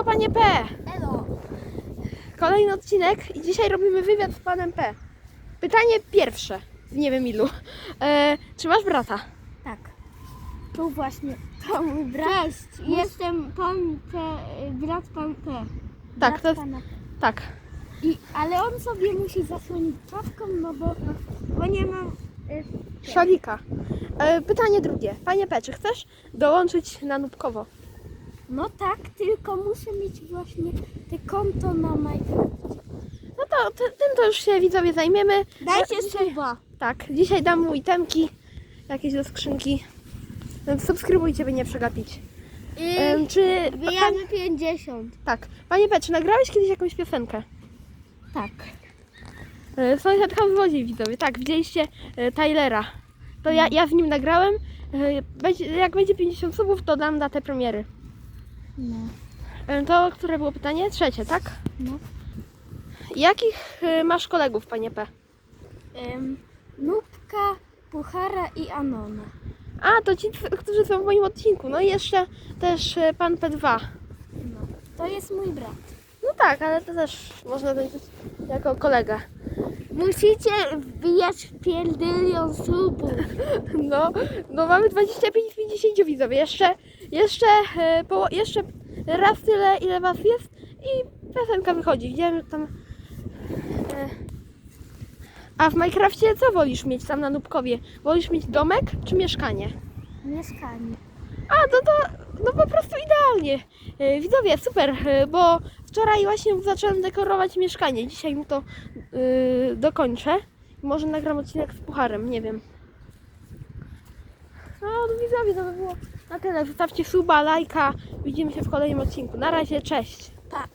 Elo, panie P! Elo. Kolejny odcinek i dzisiaj robimy wywiad z panem P. Pytanie pierwsze, z nie wiem ilu. E, czy masz brata? Tak. Tu właśnie to mój brat. Cześć, jestem pan P, brat pan P. Tak, Brat to jest, pana. tak. I, ale on sobie musi zasłonić czapką, no bo, bo nie mam... y, Szalika. E, pytanie drugie. Panie P, czy chcesz dołączyć na Nubkowo? No tak, tylko muszę mieć właśnie te konto na Minecraft. No to ty, tym to już się widzowie zajmiemy. Dajcie dzisiaj, suba. Tak, dzisiaj dam mu itemki jakieś do skrzynki. Więc subskrybujcie, by nie przegapić. E, czy... Wbijamy 50. Tak. Panie P, czy nagrałeś kiedyś jakąś piosenkę? Tak. E, Sąsiadka Łodzi, widzowie. Tak, widzieliście e, Tylera. To ja, ja z nim nagrałem. E, Będzie, jak będzie 50 subów, to dam datę premiery. No. E, To, które było pytanie? Trzecie, tak? No. Jakich e, masz kolegów, panie P? Ym, Nubka, Puchara i Anona. A, to ci, którzy są w moim odcinku. No i jeszcze też e, pan P2. No. To jest mój brat. No tak, ale to też można zaliczyć jako kolega. Musicie wbijać pierdylion subów. No, no mamy 25 z 50 widzowie. Jeszcze, jeszcze, e, poło- jeszcze raz tyle, ile was jest i piosenka wychodzi. Widziałem, że tam... E, a w Minecrafcie co wolisz mieć tam na Nubkowie? Wolisz mieć domek czy mieszkanie? Mieszkanie. A, no to no po prostu idealnie. E, Widzowie, super, e, bo wczoraj właśnie zacząłem dekorować mieszkanie. Dzisiaj mu to e, dokończę. Może nagram odcinek z pucharem, nie wiem. No, no widzowie, to by było na tyle. Zostawcie suba, lajka. Widzimy się w kolejnym odcinku. Na razie, cześć. Pa.